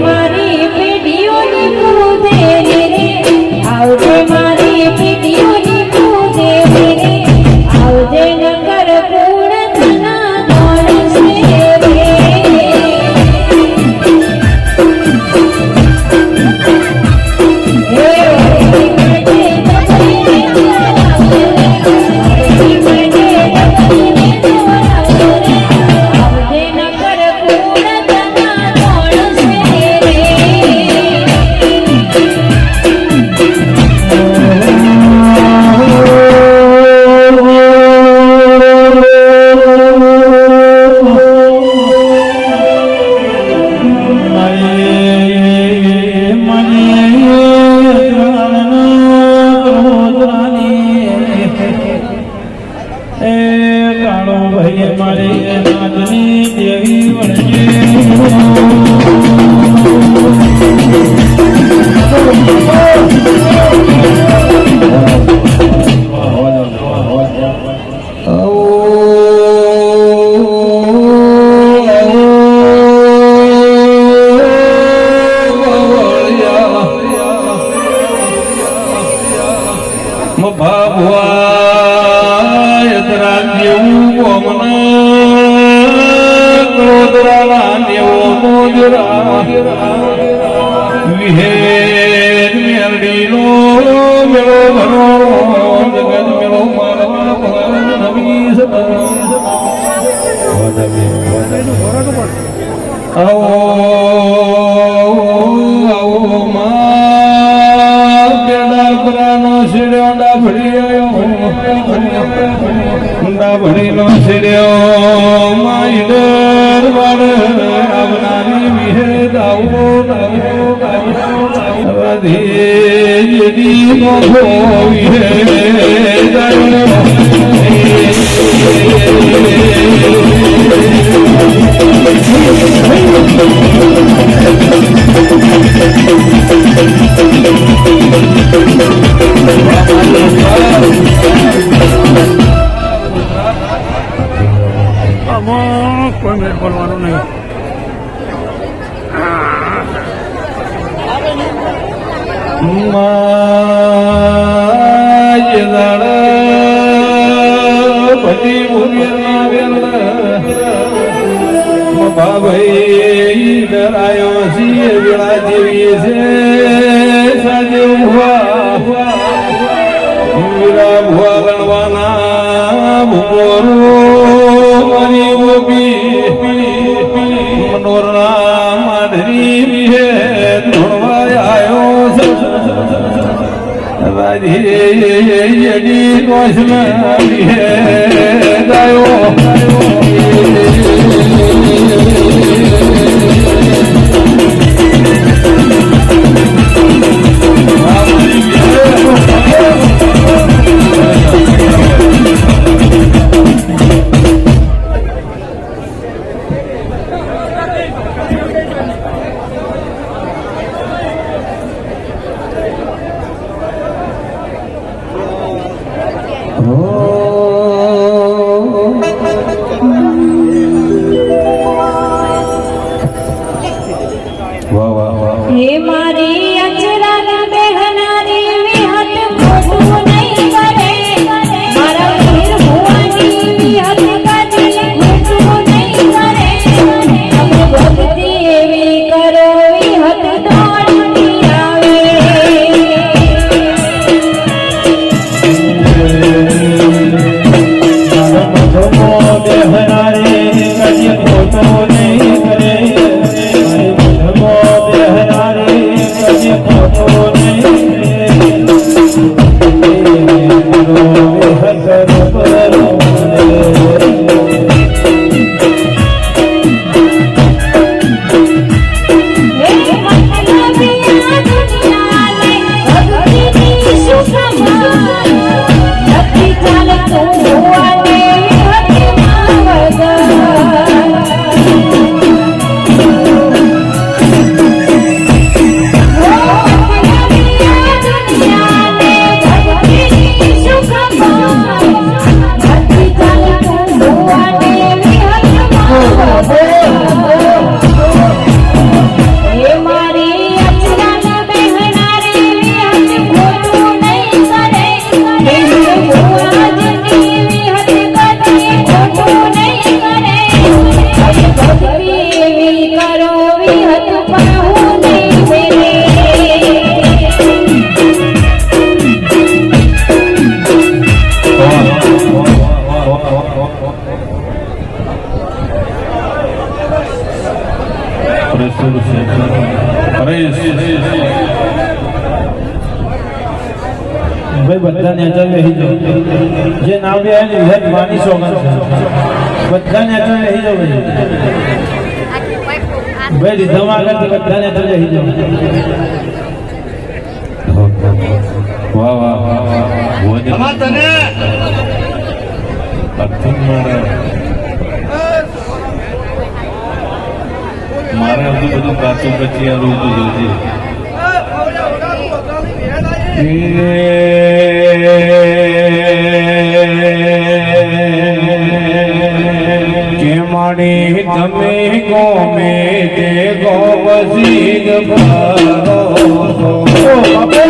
મારી પેઢીઓની પૂજે રે આવજે મારી પેઢીઓની આવો આવો પરાનો શિર્યો માઈડર વાડ આવનારી દાવો દાવો રાધે યદી મોખો વિહે આમાં ભાઈ ડરાયો સિંહ વેળા જેવી છે સાજે ભુવા વીરા ભુવા રણવાના ભુમોરો મારી ગોપી મનોરણા માધરી વિહે ધોળવા આવ્યો રાધે યડી કોશના વિહે જાઓ જે નામ બી આવે ને વિહત માની સોગન છે બધા નેચર બેસી જાઓ ભાઈ ભાઈ રીધમ આગળ બધા નેચર બેસી જાઓ વાહ વાહ વાહ વાહ ભોજન અમાર તને અર્થન મળે મારે હજુ બધું કાચું કચી આ રૂપ જોજે કે તમે ગોમે તે ગો વસીદ અને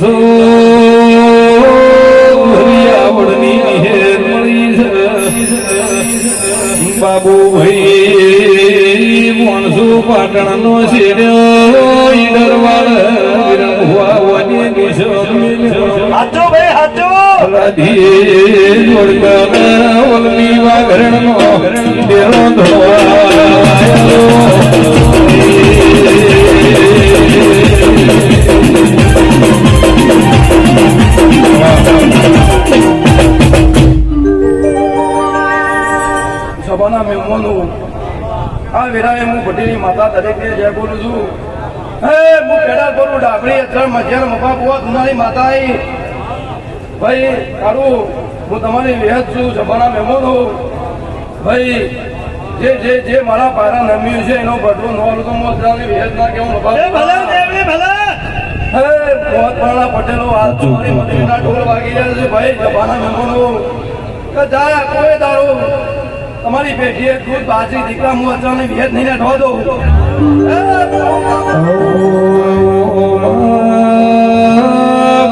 છો. ભરી આવડની નિહેર મળી છે. બાબુ ભાઈ મોણસુ પાટણ નો શેડ્યો ઈડરવાળ વિરંગવાની દિશો હાચો ભાઈ હાચો. રાધી જોડકા વલમી વાઘરણ નો ડેરો આ વેરાવે હું ભટ્ટીની માતા દરેકને જય બોલું છું. હે હું પેડા કરું ડાબડી અત્રણ મધ્યાર મફા બુઆ દુનાની માતા આવી ભાઈ તારું હું તમારી વિહત છું સભાના મહેમાનો ભાઈ જે જે જે મારા પારા નમ્યું છે એનો બદલો નો તો હું અત્યારની વિહત ના કેવું મફા પટેલો આ તમારી મદદના ઢોલ વાગી રહ્યા છે ભાઈ જબાના મહેમાનો. કે જા કોઈ દારો? તમારી પેઢીએ દૂધ બાજરી દીકરા અત્યારની વિહત નહીં દઉં હે,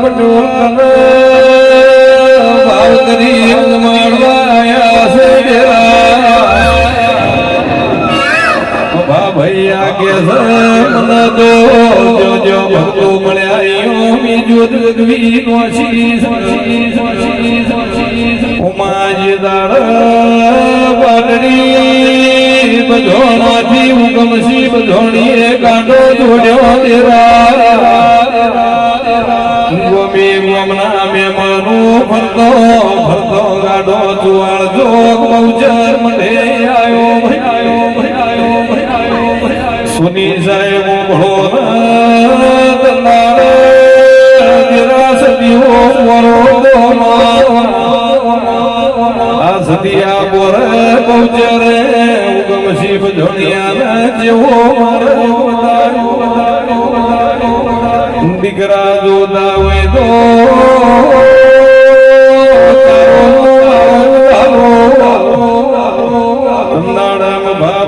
પટોલ ભાવ કરી માળવા આયા છે ભૈયા કે મને તો જો જો ભક્તો મળ્યા બીજું જોત ગવી નો શીશ દાડ પાટડી બધોણાથી ઉગમસી બધોણીએ કાંટો જોડ્યો દેરા બે ગોમના મહેમાનો ફરતો ફરતો ગાડો આયો સુની સાહેબ તંદારે જરા સદીઓ વરો આ બોર બહુચરે ઉગમ શિવ જોડિયા જેવો દીકરા જોતા હોય તો અંધારામાં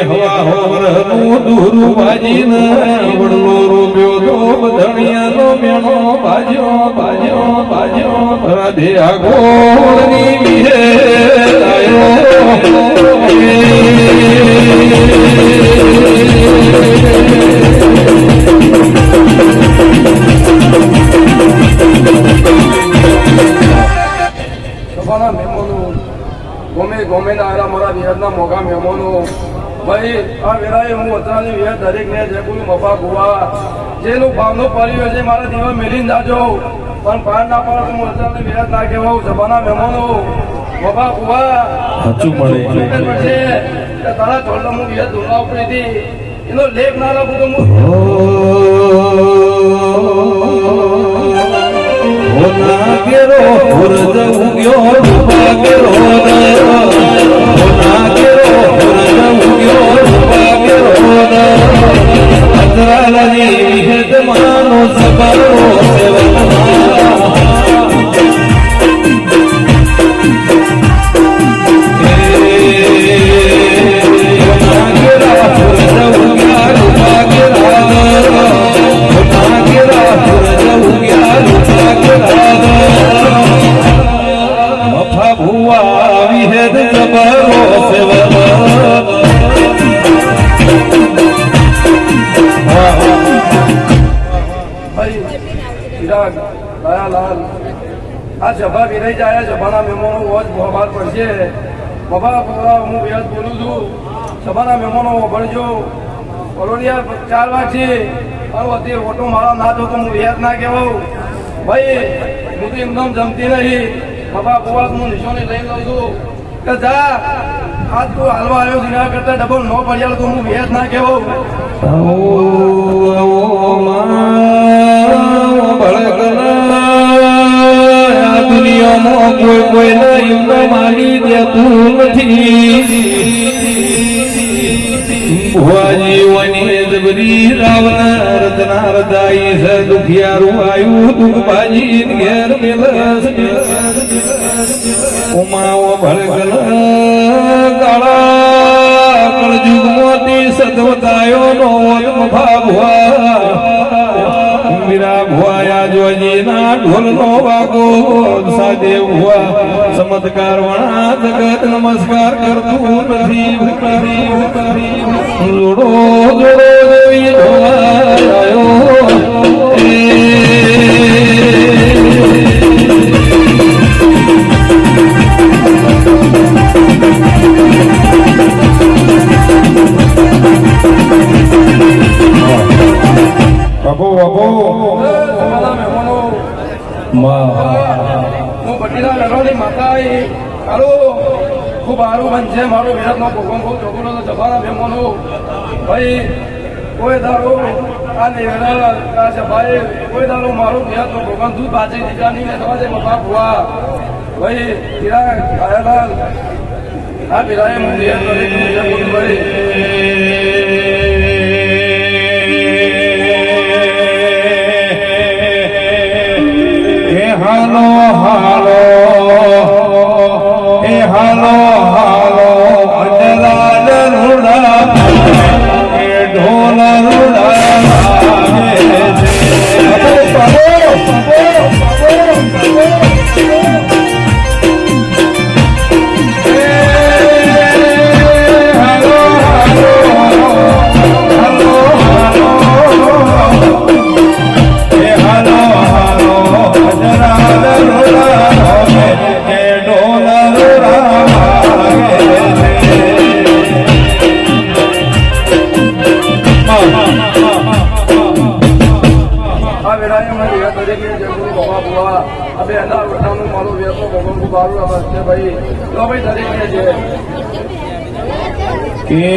ભાભઈ હોય ને હવા હોવરનું દૂરું વાજીને વડલો રૂપ્યો તો બધણિયાનો મેણો ભાજ્યો ભાજ્યો ભાજ્યો રાધે વિહે સભાના હું અત્યારની દરેકને જે કોઈ મફા ગોવા જેનું ભાવનો પડ્યો છે મારા દીવા મેલીને જાજો પણ પાર ના પાડ હું અત્યારની ના કહેવાઉં સભાના મહેમાનો મફા ગોવા સાચું મળે. તારા ચોરડા હું વિહાર દોરવા ઉપડી હતી. એનો લેખ ના રાખું તો હું ઉગ્યો સબરો સેવનમાં ભાઈ બબા બબા, હું વ્યાસ બોલું છું. સભાના મહેમાનો ભણજો. કોલોનિયા ચાર વાગશે મારો અત્યારે ઓટો મારા ના થતો હું વ્યાજ ના કહેવાઉં. ભાઈ, હું તો એકદમ જમતી નહીં બબા બબા હું નિશાની લઈ લઉં છું. કે જા, આજ તું હાલવા આવ્યો છે, એના કરતા ડબલ ન પડ્યા તો હું વ્યાજ ના કહેવાઉં. દુનિયામાં કોઈ કોઈને એમને માની દેતું નથી. ભુવાજી વની જબરી રાવના રચના રદાઈ છે દુખિયારું આયુ દુઃખ ભાજી ઘેર મેલસ. ઉમાઓ ભળકલ કાળા કળજુગ મોતી સદવતાયો જોજી ઢોલનો વાગો સાદે ભુવા ચમત્કાર વણા જગત નમસ્કાર કરતું નથી જોડો જોડો દેવી સભાના મહેમાનો હું ભટ્ટીના લડવાની માતા આવી હાલો ખૂબ સારું બનશે મારો વિરાટનો ભગવાન બહુ ચોખ્ખો હતો સભાના મહેમાનો ભાઈ, કોઈ દારો આ નિવેદન આ સભાએ કોઈ દારો મારું વિરાટનો ભગવાન દૂધ બાજી દીકરાની ને થવા મફા ભુવા. ભાઈ હીરા આયાલાલ આ વિરાએ હું ભાઈ હાલો હાલો. કે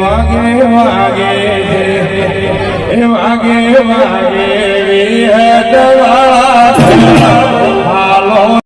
વાગે વાગે એ વાગે વાગે વિહત વાળા હાલો